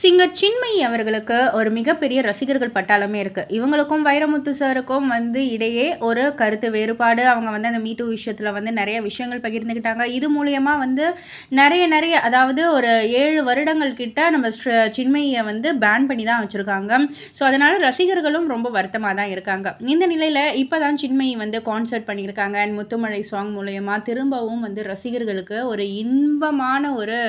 Singer Chinmayi அவர்களுக்கு ஒரு மிகப்பெரிய ரசிகர்கள் பட்டாளமே இருக்குது இவங்களுக்கும் வைரமுத்து சாருக்கும் வந்து இடையே ஒரு கருத்து வேறுபாடு. அவங்க வந்து அந்த மீட்டு விஷயத்தில் வந்து நிறைய விஷயங்கள் பகிர்ந்துக்கிட்டாங்க இது மூலியமாக வந்து நிறைய நிறைய அதாவது ஒரு ஏழு வருடங்கள் கிட்ட நம்ம சின்மையை வந்து பேன் பண்ணி தான் வச்சுருக்காங்க. ஸோ அதனால் ரசிகர்களும் ரொம்ப வருத்தமாக தான் இருக்காங்க. இந்த நிலையில் இப்போ தான் சின்மையை வந்து கான்சர்ட் பண்ணியிருக்காங்க. அண்ட் முத்துமலை சாங் மூலயமா திரும்பவும் வந்து ரசிகர்களுக்கு ஒரு இன்பமான ஒரு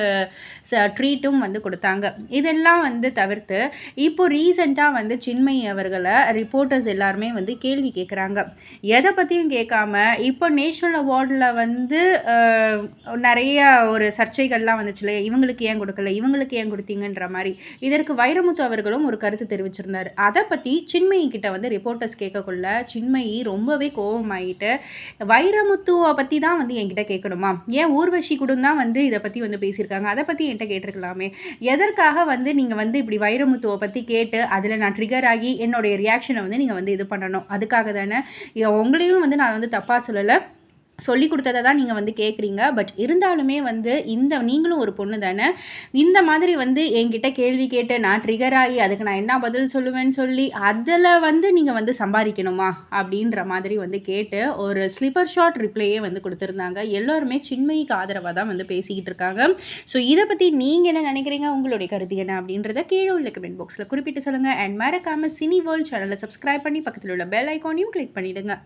ட்ரீட்டும் வந்து கொடுத்தாங்க. இது இதெல்லாம் வந்து தவிர்த்து இப்போ ரீசெண்டாக வந்து சின்மயி அவர்களை ரிப்போர்ட்டர்ஸ் எல்லாருமே வந்து கேள்வி கேட்குறாங்க எதை பற்றியும் கேட்காம இப்போ நேஷனல் அவார்டில் வந்து நிறைய ஒரு சர்ச்சைகள்லாம் வந்துச்சு இல்லையா? இவங்களுக்கு ஏன் கொடுக்கல? இவங்களுக்கு ஏன் கொடுத்தீங்கன்ற மாதிரி. இதற்கு வைரமுத்து அவர்களும் ஒரு கருத்து தெரிவிச்சிருந்தார். அதை பற்றி சின்மயி கிட்ட வந்து ரிப்போர்ட்டர்ஸ் கேட்கக்குள்ள சின்மயி ரொம்பவே கோபமாயிட்டு வைரமுத்துவை பற்றி தான் வந்து என்கிட்ட கேட்கணுமா? ஏன் ஊர்வசி கூட தான் வந்து இதை பற்றி வந்து பேசியிருக்காங்க? அதை பற்றி என்கிட்ட கேட்டிருக்கலாமே. எதற்காக வந்து வந்து நீங்கள் வந்து இப்படி வைரமுத்துவை பற்றி கேட்டு அதில் நான் ட்ரிகர் ஆகி என்னுடைய ரியாக்ஷனை வந்து நீங்கள் வந்து இது பண்ணணும். அதுக்காக தானே? உங்களையும் வந்து நான் வந்து தப்பாக சொல்லலை. சொல்லி கொடுத்ததை தான் நீங்கள் வந்து கேட்குறீங்க பட் இருந்தாலுமே வந்து இந்த நீங்களும் ஒரு பொண்ணு தானே. இந்த மாதிரி வந்து என்கிட்ட கேள்வி கேட்டு நான் ட்ரிகர் ஆகி அதுக்கு நான் என்ன பதில் சொல்லுவேன்னு சொல்லி அதில் வந்து நீங்கள் வந்து சம்பாதிக்கணுமா? அப்படின்ற மாதிரி வந்து கேட்டு ஒரு ஸ்லிப்பர் ஷாட் ரிப்ளையே வந்து கொடுத்துருந்தாங்க. எல்லோருமே சின்மயிக்கு ஆதரவாக தான் வந்து பேசிக்கிட்டு இருக்காங்க. ஸோ இதை பற்றி நீங்கள் என்ன நினைக்கிறீங்க? உங்களுடைய கருத்து என்ன? அப்படின்றத கீழே உள்ள கமெண்ட் பாக்ஸில் குறிப்பிட்டு சொல்லுங்கள் அண்ட் மறக்காமல் சினி வேர்ல்ட் சேனலை சப்ஸ்கிரைப் பண்ணி பக்கத்தில் உள்ள பெல் ஐக்கானையும் கிளிக் பண்ணிவிடுங்க